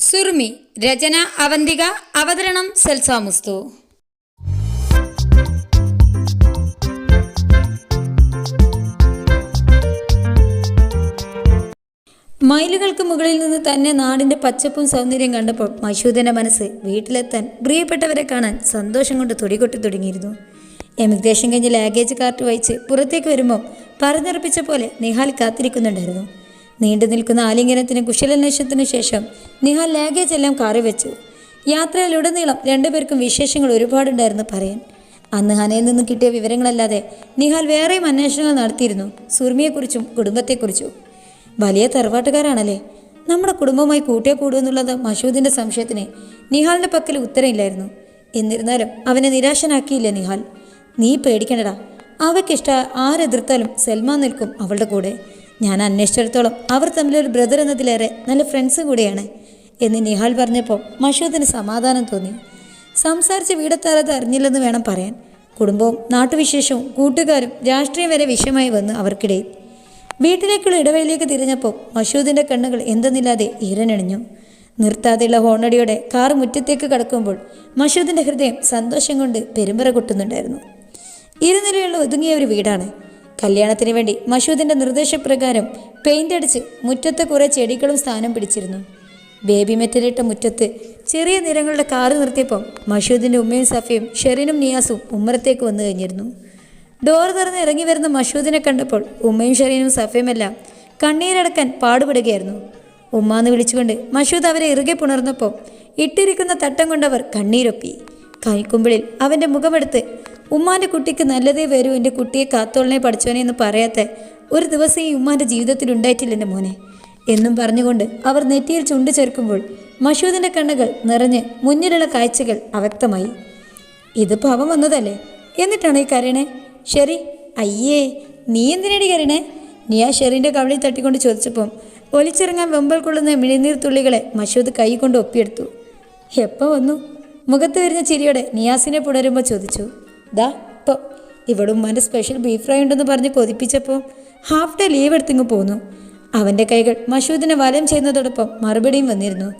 സുറുമി രചന അവന്തിക അവതരണം സെൽസാമുസ്തു മൈലുകൾക്ക് മുകളിൽ നിന്ന് തന്നെ നാടിന്റെ പച്ചപ്പും സൗന്ദര്യം കണ്ടപ്പോൾ മശൂദന്റെ മനസ്സ് വീട്ടിലെത്താൻ പ്രിയപ്പെട്ടവരെ കാണാൻ സന്തോഷം കൊണ്ട് തുടികൊട്ടി തുടങ്ങിയിരുന്നു. എമിഗ്രേഷൻ കഴിഞ്ഞ് ലാഗേജ് കാർട്ട് വഹിച്ച് പുറത്തേക്ക് വരുമ്പോൾ പറഞ്ഞുറപ്പിച്ച പോലെ നിഹാൽ കാത്തിരിക്കുന്നുണ്ടായിരുന്നു. നീണ്ടു നിൽക്കുന്ന ആലിംഗനത്തിന് കുശലന്വേഷണത്തിനു ശേഷം നിഹ ലാഗേജ് എല്ലാം കാറി വെച്ചു. യാത്രയിലുടനീളം രണ്ടുപേർക്കും വിശേഷങ്ങൾ ഒരുപാടുണ്ടായിരുന്നു പറയാൻ. അന്ന് ഹനയിൽ നിന്നും കിട്ടിയ വിവരങ്ങളല്ലാതെ നിഹാൽ വേറെയും അന്വേഷണങ്ങൾ നടത്തിയിരുന്നു സുർമിയെക്കുറിച്ചും കുടുംബത്തെക്കുറിച്ചും. വലിയ തറവാട്ടുകാരാണല്ലേ? നമ്മുടെ കുടുംബമായി കൂട്ടിയ കൂടുമെന്നുള്ളത് മഷൂദിന്റെ സംശയത്തിന് നിഹാലിന്റെ പക്കൽ ഉത്തരമില്ലായിരുന്നു. എന്നിരുന്നാലും അവനെ നിരാശനാക്കിയില്ല നിഹാൽ? നീ പേടിക്കണ്ടടാ. അവയ്ക്കിഷ്ട ആരെതിർത്താലും സൽമാൻ നിൽക്കും അവളുടെ കൂടെ. ഞാൻ അന്വേഷിച്ചിടത്തോളം അവർ തമ്മിലൊരു ബ്രദർ എന്നതിലേറെ നല്ല ഫ്രണ്ട്സും കൂടിയാണ് എന്ന് നിഹാൽ പറഞ്ഞപ്പോൾ മഷൂദിന് സമാധാനം തോന്നി. സംസാരിച്ച് വീടെത്താറത് അറിഞ്ഞില്ലെന്ന് വേണം പറയാൻ. കുടുംബവും നാട്ടുവിശേഷവും കൂട്ടുകാരും രാഷ്ട്രീയം വരെ വിഷയമായി വന്നു അവർക്കിടയിൽ വീട്ടിലേക്കുള്ള ഇടവയിലേക്ക് തിരിഞ്ഞപ്പോൾ മഷൂദിന്റെ കണ്ണുകൾ എന്തെന്നില്ലാതെ ഈരനണിഞ്ഞു. നിർത്താതെയുള്ള ഹോണടിയോടെ കാർ മുറ്റത്തേക്ക് കടക്കുമ്പോൾ മഷൂദിന്റെ ഹൃദയം സന്തോഷം കൊണ്ട് പെരുമ്പറ കൊട്ടുന്നുണ്ടായിരുന്നു. ഇരുനിലയുള്ള ഒതുങ്ങിയ ഒരു വീടാണ്. കല്യാണത്തിന് വേണ്ടി മഷൂദിന്റെ നിർദ്ദേശപ്രകാരം പെയിന്റ് അടിച്ച് മുറ്റത്തെ കുറേ ചെടികളും സ്ഥാനം പിടിച്ചിരുന്നു. ബേബി മെറ്റലിട്ട മുറ്റത്ത് ചെറിയ നിറങ്ങളുടെ കാറ് നിർത്തിയപ്പം മഷൂദിന്റെ ഉമ്മയും സഫയും ഷെറിനും നിയാസും ഉമ്മറത്തേക്ക് വന്നു കഴിഞ്ഞിരുന്നു. ഡോർ തുറന്ന് ഇറങ്ങി വരുന്ന മഷൂദിനെ കണ്ടപ്പോൾ ഉമ്മയും ഷെറീനും സഫയുമെല്ലാം കണ്ണീരടക്കാൻ പാടുപെടുകയായിരുന്നു. ഉമ്മാന്ന് വിളിച്ചുകൊണ്ട് മഷൂദ് അവരെ ഇറുകെ പുണർന്നപ്പോൾ ഇട്ടിരിക്കുന്ന തട്ടം കൊണ്ടവർ കണ്ണീരൊപ്പി. കൈക്കുമ്പിളിൽ അവന്റെ മുഖമെടുത്ത് ഉമ്മാന്റെ കുട്ടിക്ക് നല്ലതേ വരൂ എന്റെ കുട്ടിയെ കാത്തോളനെ പഠിച്ചോനെ എന്ന് പറയാത്ത ഒരു ദിവസം ഈ ഉമ്മാന്റെ ജീവിതത്തിൽ ഉണ്ടായിട്ടില്ല എന്റെ മോനെ. എന്നും പറഞ്ഞുകൊണ്ട് അവർ നെറ്റിയിൽ ചുണ്ടു ചേർക്കുമ്പോൾ മഷൂദിന്റെ കണ്ണുകൾ നിറഞ്ഞ് മുന്നിലുള്ള കാഴ്ചകൾ അവ്യക്തമായി. ഇത് പാവം വന്നതല്ലേ? എന്നിട്ടാണ് ഈ കരയണേ? ഷെറി അയ്യേ നീ എന്തിനേടി കരയണേ? നീ ആ ഷെറിന്റെ കവളിൽ തട്ടിക്കൊണ്ട് ചോദിച്ചപ്പം ഒലിച്ചിറങ്ങാൻ വെമ്പൽ കൊള്ളുന്ന മിഴിനീർ തുള്ളികളെ മഷൂദ് കൈ കൊണ്ട് ഒപ്പിയെടുത്തു. എപ്പോൾ വന്നു? മുഖത്ത് വരുന്ന ചിരിയോടെ നിയാസിനെ പുണരുമ്പോൾ ചോദിച്ചു. ദാ ഇപ്പോൾ ഇവിടെ ഉമ്മാന്റെ സ്പെഷ്യൽ ബീഫ് ഫ്രൈ ഉണ്ടെന്ന് പറഞ്ഞ് കൊതിപ്പിച്ചപ്പോൾ ഹാഫ് ഡേ ലീവ് എടുത്തിങ്ങ് പോന്നു. അവന്റെ കൈകൾ മഷൂദിനെ വലയം ചെയ്യുന്നതോടൊപ്പം മറുപടിയും വന്നിരുന്നു.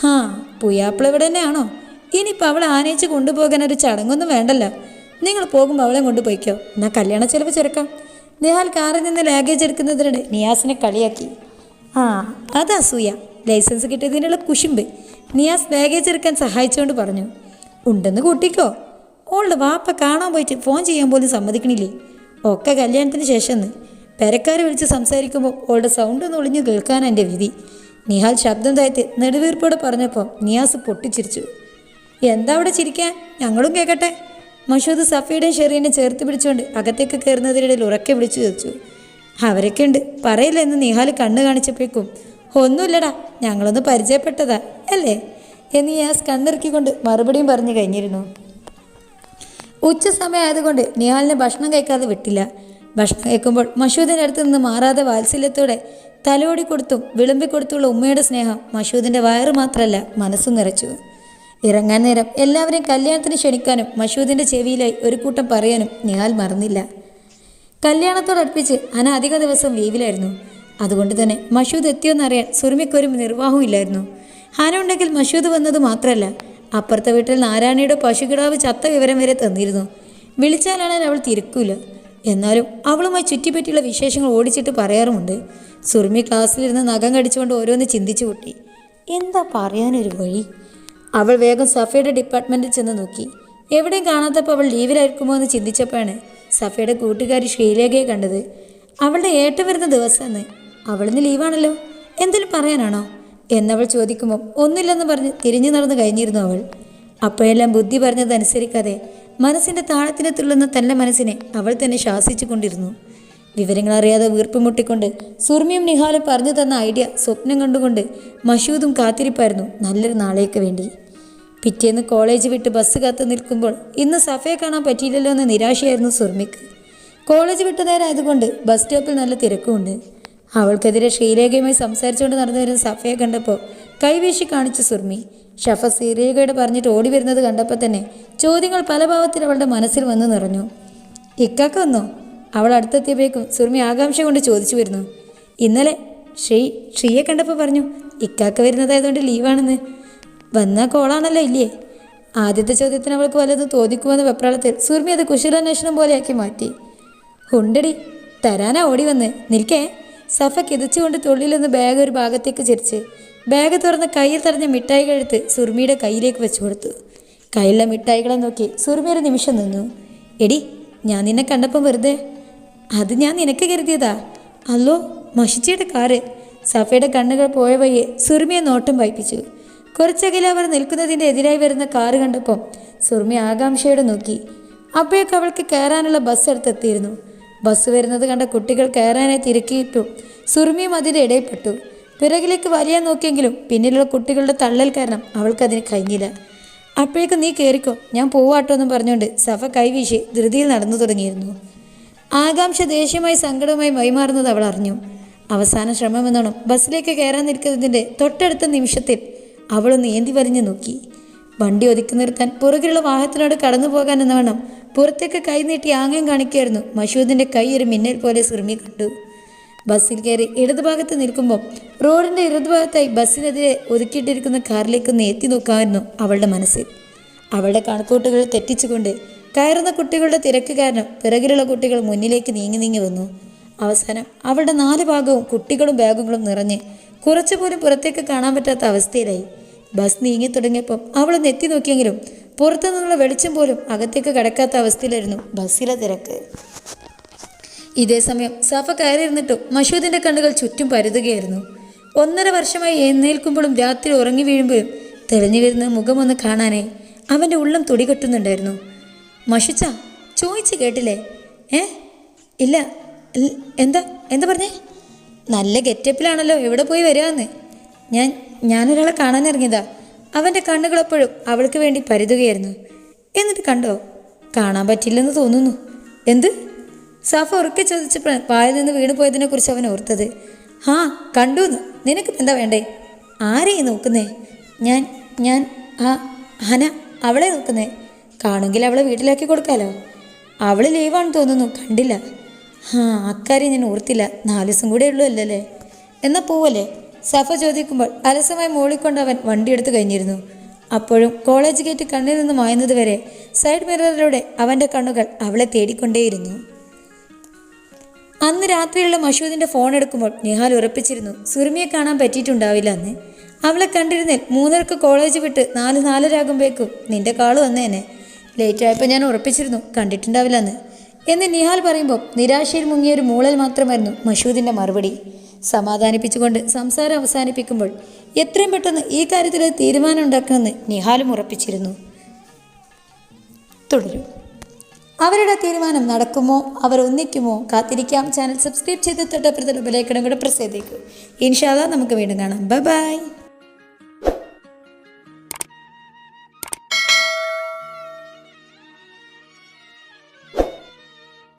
ഹാ പുയാപ്പിള ഇവിടെ തന്നെയാണോ? ഇനിയിപ്പോൾ അവളെ ആനയിച്ച് കൊണ്ടുപോകാൻ ഒരു ചടങ്ങൊന്നും വേണ്ടല്ലോ. നിങ്ങൾ പോകുമ്പോൾ അവളെ കൊണ്ടുപോയിക്കോ എന്നാൽ കല്യാണ ചെലവ് ചെറുക്കാം. നിഹാൽ കാറിൽ നിന്ന് ലാഗേജ് എടുക്കുന്നതിനിടെ നിയാസിനെ കളിയാക്കി. ആ അതാ സൂയ. ലൈസൻസ് കിട്ടിയതിനുള്ള കുശുമ്പ്. നിയാസ് ബാഗേജ് എടുക്കാൻ സഹായിച്ചുകൊണ്ട് പറഞ്ഞു. ഉണ്ടെന്ന് കൂട്ടിക്കോ. ഓളുടെ വാപ്പ കാണാൻ പോയിട്ട് ഫോൺ ചെയ്യാൻ പോലും സമ്മതിക്കണില്ലേ? ഒക്കെ കല്യാണത്തിന് ശേഷം പെരക്കാർ വിളിച്ച് സംസാരിക്കുമ്പോൾ ഓളുടെ സൗണ്ട് ഒന്ന് ഒളിഞ്ഞു കേൾക്കാൻ എന്റെ വിധി. നിഹാൽ ശബ്ദം താഴ്ത്തി നെടുവീർപ്പോടെ പറഞ്ഞപ്പോൾ നിയാസ് പൊട്ടിച്ചിരിച്ചു. എന്താ അവിടെ ചിരിക്കാൻ? ഞങ്ങളും കേൾക്കട്ടെ മഷൂദ് സഫിയുടെയും ഷെറീനെ ചേർത്ത് പിടിച്ചുകൊണ്ട് അകത്തേക്ക് കയറുന്നതിനിടയിൽ ഉറക്കെ വിളിച്ചു ചോദിച്ചു. അവരൊക്കെ ഉണ്ട് പറയില്ല എന്ന് നിഹാൽ കണ്ണ് കാണിച്ചപ്പോഴേക്കും ഒന്നുമില്ലടാ ഞങ്ങളൊന്ന് പരിചയപ്പെട്ടതാ അല്ലേ? എന്ന് യാസ് കണ്ണിറക്കിക്കൊണ്ട് മറുപടിയും പറഞ്ഞു കഴിഞ്ഞിരുന്നു. ഉച്ച സമയമായതുകൊണ്ട് നിഹാലിനെ ഭക്ഷണം കഴിക്കാതെ വിട്ടില്ല. ഭക്ഷണം കഴിക്കുമ്പോൾ മഷൂദിന്റെ അടുത്ത് നിന്ന് മാറാതെ വാത്സല്യത്തോടെ തലോടി കൊടുത്തും വിളമ്പി കൊടുത്തുള്ള ഉമ്മയുടെ സ്നേഹം മഷൂദിന്റെ വയറ് മാത്രമല്ല മനസ്സും നിറച്ചു. ഇറങ്ങാൻ നേരം എല്ലാവരെയും കല്യാണത്തിന് ക്ഷണിക്കാനും മഷൂദിന്റെ ചെവിയിലായി ഒരു കൂട്ടം പറയാനും നിഹാൽ മറന്നില്ല. കല്യാണത്തോടടുപ്പിച്ച് അന അധിക ദിവസം ലീവിലായിരുന്നു. അതുകൊണ്ട് തന്നെ മഷൂദ് എത്തിയോന്നറിയാൻ സുറുമിക്കൊരു നിർവാഹവും ഇല്ലായിരുന്നു. ഹന ഉണ്ടെങ്കിൽ മഷൂദ് വന്നത് മാത്രമല്ല അപ്പുറത്തെ വീട്ടിൽ നാരായണിയുടെ പശുകിടാവ് ചത്ത വിവരം വരെ തന്നിരുന്നു. വിളിച്ചാലാണെങ്കിൽ അവൾ തിരക്കൂല. എന്നാലും അവളുമായി ചുറ്റിപ്പറ്റിയുള്ള വിശേഷങ്ങൾ ഓടിച്ചിട്ട് പറയാറുമുണ്ട്. സുർമി ക്ലാസ്സിലിരുന്ന് നഖം കടിച്ചുകൊണ്ട് ഓരോന്ന് ചിന്തിച്ചു കൂട്ടി. എന്താ പറയാനൊരു വഴി? അവൾ വേഗം സഫയുടെ ഡിപ്പാർട്ട്മെന്റിൽ ചെന്ന് നോക്കി. എവിടെയും കാണാത്തപ്പോൾ അവൾ ലീവിലായിരിക്കുമോ എന്ന് ചിന്തിച്ചപ്പോഴാണ് സഫയുടെ കൂട്ടുകാരി ശ്രീലേഖയെ കണ്ടത്. അവളുടെ ഏട്ടം വരുന്ന ദിവസമെന്ന് അവളിന്ന് ലീവാണല്ലോ. എന്തെങ്കിലും പറയാനാണോ? എന്നവൾ ചോദിക്കുമ്പോൾ ഒന്നില്ലെന്ന് പറഞ്ഞ് തിരിഞ്ഞു നടന്നു കഴിഞ്ഞിരുന്നു അവൾ. അപ്പോഴെല്ലാം ബുദ്ധി പറഞ്ഞതനുസരിക്കാതെ മനസ്സിന്റെ താളത്തിനെ തുള്ളുന്ന തന്റെ മനസ്സിനെ അവൾ തന്നെ ശാസിച്ചു കൊണ്ടിരുന്നു. വിവരങ്ങളറിയാതെ വീർപ്പ് മുട്ടിക്കൊണ്ട് സുർമിയും നിഹാലും പറഞ്ഞു തന്ന ഐഡിയ സ്വപ്നം കണ്ടുകൊണ്ട് മഷൂദും കാത്തിരിപ്പായിരുന്നു നല്ലൊരു നാളേക്ക് വേണ്ടി. പിറ്റേന്ന് കോളേജ് വിട്ട് ബസ് കാത്തു നിൽക്കുമ്പോൾ ഇന്ന് സഫയെ കാണാൻ പറ്റിയില്ലല്ലോ എന്ന നിരാശയായിരുന്നു സുർമിക്ക് കോളേജ് വിട്ട നേരമായതുകൊണ്ട് ബസ് സ്റ്റോപ്പിൽ നല്ല തിരക്കുമുണ്ട്. അവൾക്കെതിരെ ശ്രീരേഖയുമായി സംസാരിച്ചുകൊണ്ട് നടന്നു വരുന്ന സഫയെ കണ്ടപ്പോൾ കൈവീശി കാണിച്ചു സുർമി. ഷഫ ശ്രീരേഖയുടെ പറഞ്ഞിട്ട് ഓടി വരുന്നത് കണ്ടപ്പോൾ തന്നെ ചോദ്യങ്ങൾ പല ഭാവത്തിൽ അവളുടെ മനസ്സിൽ വന്നു നിറഞ്ഞു. ഇക്കാക്ക വന്നോ? അവൾ അടുത്തെത്തിയപ്പോഴേക്കും സുർമി ആകാംക്ഷ കൊണ്ട് ചോദിച്ചു വരുന്നു. ഇന്നലെ ശ്രീ ശ്രീയെ കണ്ടപ്പോൾ പറഞ്ഞു ഇക്കാക്ക വരുന്നതായതുകൊണ്ട് ലീവാണെന്ന്. വന്ന കോളാണല്ലോ ഇല്ലേ? ആദ്യത്തെ ചോദ്യത്തിന് അവൾക്ക് വല്ലതും തോന്നിക്കുമെന്ന വെപ്രാളത്തിൽ സുർമി അത് കുശലാന്വേഷണം പോലെയാക്കി മാറ്റി. ഉണ്ടടി തരാനാ ഓടി വന്ന്. നിൽക്കേ. സഫ കിതച്ചുകൊണ്ട് തുള്ളിൽ നിന്ന് ബാഗ് ഒരു ഭാഗത്തേക്ക് ചിരിച്ച്. ബാഗ് തുറന്ന് കയ്യിൽ തറഞ്ഞ മിഠായി കഴുത്ത് സുർമിയുടെ കയ്യിലേക്ക് വെച്ചു കൊടുത്തു. കയ്യിലെ മിഠായികളെ നോക്കി സുർമി ഒരു നിമിഷം നിന്നു. എടി ഞാൻ നിന്നെ കണ്ടപ്പം വെറുതെ. അത് ഞാൻ നിനക്ക് കരുതിയതാ. അല്ലോ മഷിച്ചിയുടെ കാറ്. സഫയുടെ കണ്ണുകൾ പോയ വയ്യെ സുർമിയെ നോട്ടം വായിപ്പിച്ചു. കുറച്ചകലെ അവർ നിൽക്കുന്നതിന്റെ എതിരായി വരുന്ന കാറ് കണ്ടപ്പം സുർമി ആകാംക്ഷയോടെ നോക്കി. അപ്പോഴേക്ക് അവൾക്ക് കയറാനുള്ള ബസ് അടുത്തെത്തിയിരുന്നു. ബസ് വരുന്നത് കണ്ട കുട്ടികൾ കയറാനായി തിരക്കിയിട്ടു. സുറുമിയും അതിന്റെ ഇടയിൽപ്പെട്ടു. പിറകിലേക്ക് വലിയാൻ നോക്കിയെങ്കിലും പിന്നിലുള്ള കുട്ടികളുടെ തള്ളൽ കാരണം അവൾക്കതിന് കഴിഞ്ഞില്ല. അപ്പോഴേക്കും നീ കയറിക്കോ ഞാൻ പോവാട്ടോ എന്നും പറഞ്ഞുകൊണ്ട് സഫ കൈവീശി ധൃതിയിൽ നടന്നു തുടങ്ങിയിരുന്നു. ആകാംക്ഷ ദേഷ്യമായി സങ്കടവുമായി മൈമാറുന്നത് അവൾ അറിഞ്ഞു. അവസാന ശ്രമമെന്നോണം ബസ്സിലേക്ക് കയറാൻ നിൽക്കുന്നതിന്റെ തൊട്ടടുത്ത നിമിഷത്തിൽ അവളൊന്ന് ഏന്തി വരിഞ്ഞു നോക്കി. വണ്ടി ഒതുക്കി നിർത്താൻ പുറകിലുള്ള വാഹനത്തിനോട് കടന്നു പോകാൻ എന്നവണ്ണം പുറത്തേക്ക് കൈനീട്ടി ആംഗ്യം കാണിക്കുകയായിരുന്നു. മഷൂദിന്റെ കൈ ഒരു മിന്നൽ പോലെ സിറുമി കണ്ടു. ബസ്സിൽ കയറി ഇടതുഭാഗത്ത് നിൽക്കുമ്പോൾ റോഡിന്റെ ഇടതുഭാഗത്തായി ബസ്സിനെതിരെ ഒതുക്കിയിട്ടിരിക്കുന്ന കാറിലേക്ക് ഒന്ന് എത്തി നോക്കാമായിരുന്നു അവളുടെ മനസ്സിൽ. അവളുടെ കണക്കൂട്ടുകൾ തെറ്റിച്ചുകൊണ്ട് കയറുന്ന കുട്ടികളുടെ തിരക്ക് കാരണം പിറകിലുള്ള കുട്ടികൾ മുന്നിലേക്ക് നീങ്ങി നീങ്ങി വന്നു. അവസാനം അവളുടെ നാല് ഭാഗവും കുട്ടികളും ബാഗുകളും നിറഞ്ഞ് കുറച്ചുപോലും പുറത്തേക്ക് കാണാൻ പറ്റാത്ത അവസ്ഥയിലായി. ബസ് നീങ്ങി തുടങ്ങിയപ്പോൾ അവളൊന്ന് എത്തി നോക്കിയെങ്കിലും പുറത്തു നിന്നുള്ള വെളിച്ചം പോലും അകത്തേക്ക് കിടക്കാത്ത അവസ്ഥയിലായിരുന്നു ബസ്സിലെ തിരക്ക്. ഇതേ സമയം സഫ കയറിയിരുന്നിട്ടും മഷൂദിന്റെ കണ്ണുകൾ ചുറ്റും പരുതുകയായിരുന്നു. ഒന്നര വർഷമായി എന്നേൽക്കുമ്പോഴും രാത്രി ഉറങ്ങി വീഴുമ്പോഴും തെളിഞ്ഞു വരുന്ന മുഖമൊന്ന് കാണാനേ അവന്റെ ഉള്ളം തുടികെട്ടുന്നുണ്ടായിരുന്നു. മഷുച്ച ചോദിച്ചു കേട്ടില്ലേ? ഏ? ഇല്ല എന്താ എന്താ പറഞ്ഞേ? നല്ല ഗെറ്റപ്പിലാണല്ലോ എവിടെ പോയി വരാമെന്ന് ഞാൻ ഞാനൊരാളെ കാണാൻ ഇറങ്ങിയതാ. അവന്റെ കണ്ണുകളെപ്പോഴും അവൾക്ക് വേണ്ടി പരുതുകയായിരുന്നു. എന്നിട്ട് കണ്ടോ? കാണാൻ പറ്റില്ലെന്ന് തോന്നുന്നു. എന്ത്? സഫ ഉറക്കെ ചോദിച്ചപ്പോൾ വായിൽ നിന്ന് വീണു പോയതിനെ കുറിച്ച് അവൻ ഓർത്തത്. ആ കണ്ടുന്ന്. നിനക്ക് എന്താ വേണ്ടേ? ആരെയും നോക്കുന്നേ? ഞാൻ ഞാൻ ആ ഹന അവളെ നോക്കുന്നേ. കാണുമെങ്കിൽ അവളെ വീട്ടിലാക്കി കൊടുക്കാലോ. അവൾ ലീവാണെന്ന് തോന്നുന്നു. കണ്ടില്ല. ആ അക്കാര്യം ഞാൻ ഓർത്തില്ല. നാല് ദിവസം കൂടെ ഉള്ളൂ അല്ലല്ലേ? എന്നാൽ പോവല്ലേ? സഫ ചോദിക്കുമ്പോൾ അലസമായി മൂളിക്കൊണ്ട് അവൻ വണ്ടിയെടുത്ത് കഴിഞ്ഞിരുന്നു. അപ്പോഴും കോളേജ് ഗേറ്റ് കണ്ണിൽ നിന്ന് മായുന്നതുവരെ സൈഡ് മിററിലൂടെ അവന്റെ കണ്ണുകൾ അവളെ തേടിക്കൊണ്ടേയിരുന്നു. അന്ന് രാത്രിയുള്ള മഷൂദിന്റെ ഫോൺ എടുക്കുമ്പോൾ നിഹാൽ ഉറപ്പിച്ചിരുന്നു സുറുമിയെ കാണാൻ പറ്റിയിട്ടുണ്ടാവില്ല അന്ന് അവളെ കണ്ടിരുന്നേൽ മൂന്നർക്ക് കോളേജ് വിട്ട് നാല് നാലരാകുമ്പോഴേക്കും നിന്റെ കാൾ വന്നേനെ. ലേറ്റ് ആയപ്പോൾ ഞാൻ ഉറപ്പിച്ചിരുന്നു കണ്ടിട്ടുണ്ടാവില്ല എന്ന് എന്ന് നിഹാൽ പറയുമ്പോൾ നിരാശയിൽ മുങ്ങിയ ഒരു മൂളൽ മാത്രമായിരുന്നു മഷൂദിന്റെ മറുപടി. സമാധാനിപ്പിച്ചുകൊണ്ട് സംസാരം അവസാനിപ്പിക്കുമ്പോൾ എത്രയും പെട്ടെന്ന് ഈ കാര്യത്തിൽ തീരുമാനം ഉണ്ടാക്കുമെന്ന് നിഹാലും ഉറപ്പിച്ചിരുന്നു. തുടരും. അവരുടെ തീരുമാനം നടക്കുമോ അവർ ഒന്നിക്കുമോ കാത്തിരിക്കാം. ചാനൽ സബ്സ്ക്രൈബ് ചെയ്ത് തൊട്ടപ്പുറത്തുള്ള ബലേക്കണം കൂടെ പ്രസ് ചെയ്തേക്കും. ഇൻഷാല്ല നമുക്ക് വീണ്ടും കാണാം. Bye bye.